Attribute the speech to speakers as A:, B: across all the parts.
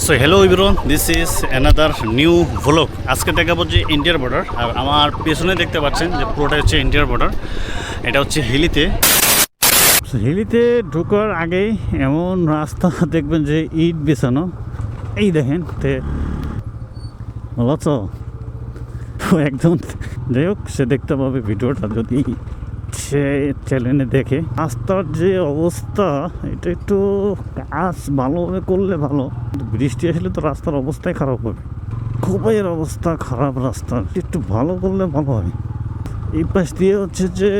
A: So hello everyone this is another new vlog আজকে দেখাবো যে ইন্ডিয়ার বর্ডার আর আমার পেছনে দেখতে পাচ্ছেন যে পুরোটা হচ্ছে ইন্ডিয়ার বর্ডার এটা হচ্ছে হিলিতে। হিলিতে ঢোকার আগেই এমন রাস্তা দেখবেন যে ইট বেছানো। এই দেখেন, তে তো একজন, যাই হোক, সে দেখতে পাবে ভিডিওটা যদি সে চ্যানেলে দেখে। রাস্তার যে অবস্থা, এটা একটু কাজ ভালোভাবে করলে ভালো। বৃষ্টি আসলে তো রাস্তার অবস্থাই খারাপ হবে। খুবই অবস্থা খারাপ রাস্তার। একটু ভালো করলে ভালো হয় এই পাশ দিয়ে হচ্ছে যে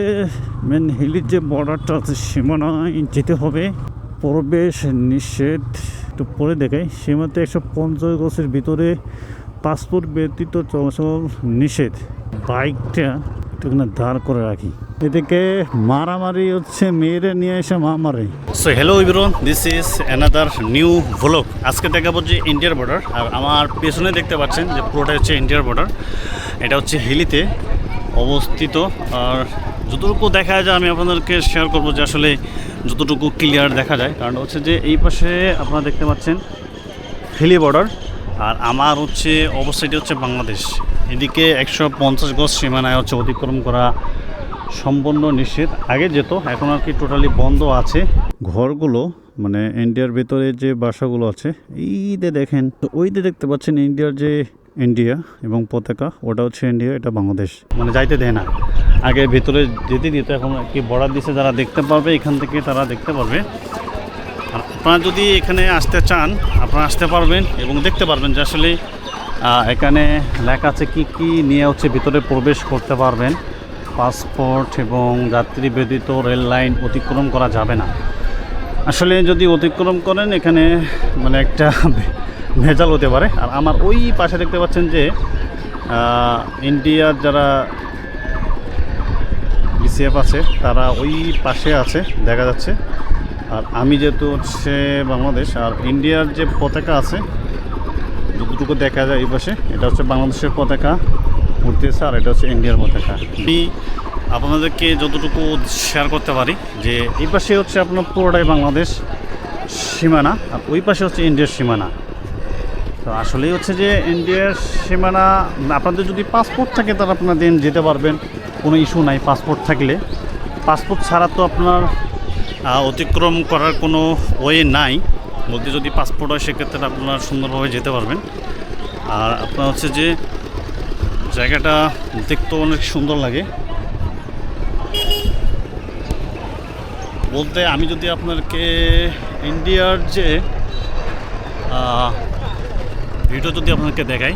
A: মেন হিলির যে বর্ডারটা আছে সীমানায় যেতে হবে। প্রবেশ নিষেধ একটু পরে দেখাই। সীমাতে একশো পঞ্চাশ গছের ভিতরে পাসপোর্ট ব্যতীত চলাচল নিষেধ। বাইকটা একটু এখানে দাঁড় করে রাখি। এদিকে মারামারি হচ্ছে, মেয়েরে নিয়ে এসে মা মারে so hello everyone this is another new vlog আজকে দেখাবো যে ইন্ডিয়ার বর্ডার আর আমার পেছনে দেখতে পাচ্ছেন যে পুরোটা হচ্ছে ইন্ডিয়ার বর্ডার এটা হচ্ছে হিলিতে অবস্থিত, আর যতটুকু দেখা যায়, আমি আপনাদেরকে শেয়ার করব যে আসলে যতটুকু ক্লিয়ার দেখা যায়। কারণ হচ্ছে যে এই পাশে আপনারা দেখতে পাচ্ছেন হিলি বর্ডার আর আমার হচ্ছে অবস্থাটি হচ্ছে বাংলাদেশ। এদিকে একশো পঞ্চাশ গজ সীমানায় হচ্ছে অতিক্রম করা সম্পূর্ণ নিষেধ। আগে যেত, এখন আর কি টোটালি বন্ধ আছে। ঘরগুলো মানে ইন্ডিয়ার ভেতরে যে বাসাগুলো আছে এইতে দেখেন। তো ওইতে দেখতে পাচ্ছেন ইন্ডিয়ার যে ইন্ডিয়া এবং পতাকা, ওটা হচ্ছে ইন্ডিয়া এটা বাংলাদেশ। মানে যাইতে দেয় না। আগে ভেতরে যেতে দিত এখন কি বর্ডার দিছে, যারা দেখতে পারবে, এখান থেকে তারা দেখতে পারবে। আর আপনারা যদি এখানে আসতে চান, আপনারা আসতে পারবেন এবং দেখতে পারবেন যে আসলে এখানে লেখা আছে কি কি নিয়ে হচ্ছে ভিতরে প্রবেশ করতে পারবেন। পাসপোর্ট এবং যাত্রী ব্যতীত রেল লাইন অতিক্রম করা যাবে না। আসলে যদি অতিক্রম করেন, এখানে মানে একটা ভেজাল হতে পারে। আর আমার ওই পাশে দেখতে পাচ্ছেন যে ইন্ডিয়ার যারা বিসিএফ আছে, তারা ওই পাশে আছে, দেখা যাচ্ছে। আর আমি যেহেতু হচ্ছে বাংলাদেশ, আর ইন্ডিয়ার যে পতাকা আছে, যতটুকু দেখা যায় এই পাশে, এটা হচ্ছে বাংলাদেশের পতাকা। উঠতেছে আর এটা হচ্ছে ইন্ডিয়ার পতাকা। আমি আপনাদেরকে যতটুকু শেয়ার করতে পারি যে এই পাশে হচ্ছে আপনার পুরোটাই বাংলাদেশ সীমানা আর ওই পাশে হচ্ছে ইন্ডিয়ার সীমানা। তো আসলেই হচ্ছে যে ইন্ডিয়ার সীমানা, আপনাদের যদি পাসপোর্ট থাকে তাহলে আপনারা দেন যেতে পারবেন, কোনো ইস্যু নাই পাসপোর্ট থাকলে। পাসপোর্ট ছাড়া তো আপনার অতিক্রম করার কোনো ওয়ে নাই। মধ্যে যদি পাসপোর্ট হয়, সেক্ষেত্রে আপনারা সুন্দরভাবে যেতে পারবেন। আর আপনার হচ্ছে যে জায়গাটা দেখতে অনেক সুন্দর লাগে। বলতে আমি যদি আপনাদেরকে ইন্ডিয়ার যে ভিডিও যদি আপনাদেরকে দেখাই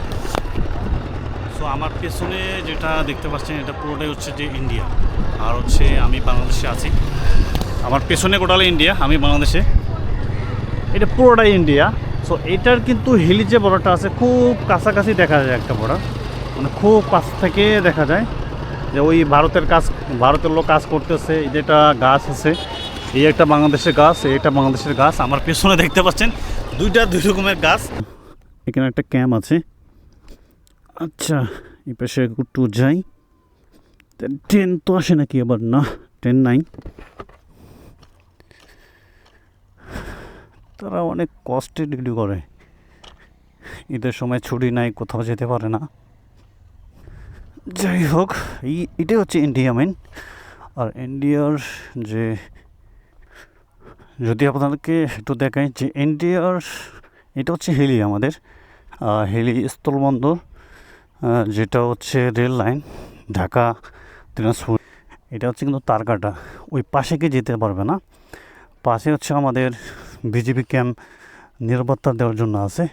A: সো আমার পেছনে যেটা দেখতে পাচ্ছেন, এটা পুরোটাই হচ্ছে যে ইন্ডিয়া। আর হচ্ছে আমি বাংলাদেশে আছি। আমার পেছনে গোটালে ইন্ডিয়া, আমি বাংলাদেশে। এটা পুরোটাই ইন্ডিয়া। সো এটার কিন্তু হিলি যে বর্ডারটা আছে, খুব কাছাকাছি দেখা যায় একটা বর্ডার মানে খুব কাছ থেকে দেখা যায় যে ওই ভারতের কাজ, ভারতের লোক কাজ করতেছে, এই যেটা গাছ আছে, এই একটা বাংলাদেশের গাছ এইটা বাংলাদেশের গাছ, আমার পেছনে দেখতে পাচ্ছেন, দুইটা দুই রকমের গাছ। এখানে একটা ক্যাম্প আছে। আচ্ছা এই পাশে একটু যাই। ট্রেন তো আসে নাকি আবার? না, ট্রেন নাই। তারা অনেক কষ্টে ডিগ্রি করে। ঈদের সময় ছুটি নাই, কোথাও যেতে পারে না। যাই হোক এটাই হচ্ছে ইন্ডিয়া মেন আর ইন্ডিয়ার যে, যদি আপনাদেরকে একটু দেখাই যে ইন্ডিয়ার এটা হচ্ছে হেলি আমাদের হেলি স্থলবন্দর যেটা হচ্ছে রেল লাইন ঢাকা দিনাজপুর। এটা হচ্ছে কিন্তু তারকাটা, ওই পাশে গিয়ে যেতে পারবে না। পাশে হচ্ছে আমাদের বিজেপি ক্যাম্প নিরাপত্তা দেওয়ার জন্য আছে।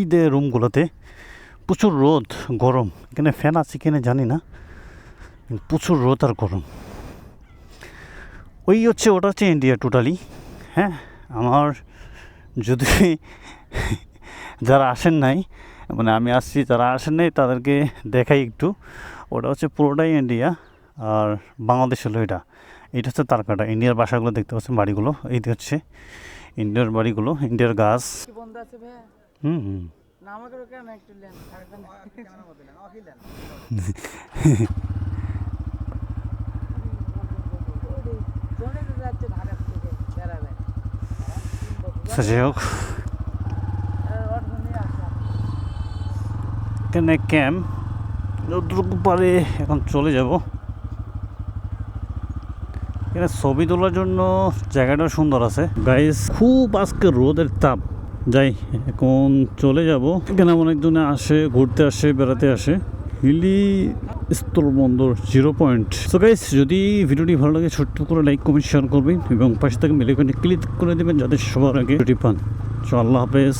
A: ঈদের রুমগুলোতে প্রচুর রোদ গরম। এখানে ফ্যান আছে কিনা জানি না প্রচুর রোদ আর গরম। ওই হচ্ছে ওটা হচ্ছে ইন্ডিয়া টোটালি হ্যাঁ? আমার যদি যারা আসেন নাই মানে আমি আসছি যারা আসেন নাই তাদেরকে দেখাই একটু। ওটা হচ্ছে পুরোটাই ইন্ডিয়া আর বাংলাদেশ হলো এটা। এটা হচ্ছে তারকাটা ইন্ডিয়ার বাসাগুলো দেখতে পাচ্ছেন বাড়িগুলো। এই হচ্ছে ইন্ডিয়ার বাড়িগুলো ইন্ডিয়ার গাছ। হুম হুম। আচ্ছা, যাই হোক। এখানে ক্যাম্প যতটুকু পারে এখন চলে যাব। এখানে ছবি তোলার জন্য জায়গাটা সুন্দর আছে। গাইস খুব আজকে রোদের তাপ। যাই, এখন চলে যাব। এখানে অনেকজনে আসে, ঘুরতে আসে, বেড়াতে আসে। হিলি স্থলবন্দর জিরো পয়েন্ট। সো গাইস যদি ভিডিওটি ভালো লাগে, ছোট্ট করে লাইক, কমেন্ট শেয়ার করবেন এবং পাশে থেকে মেলে ক্লিক করে দেবেন যাতে সবার আগে ভিডিওটি পান। সো আল্লাহ হাফেজ।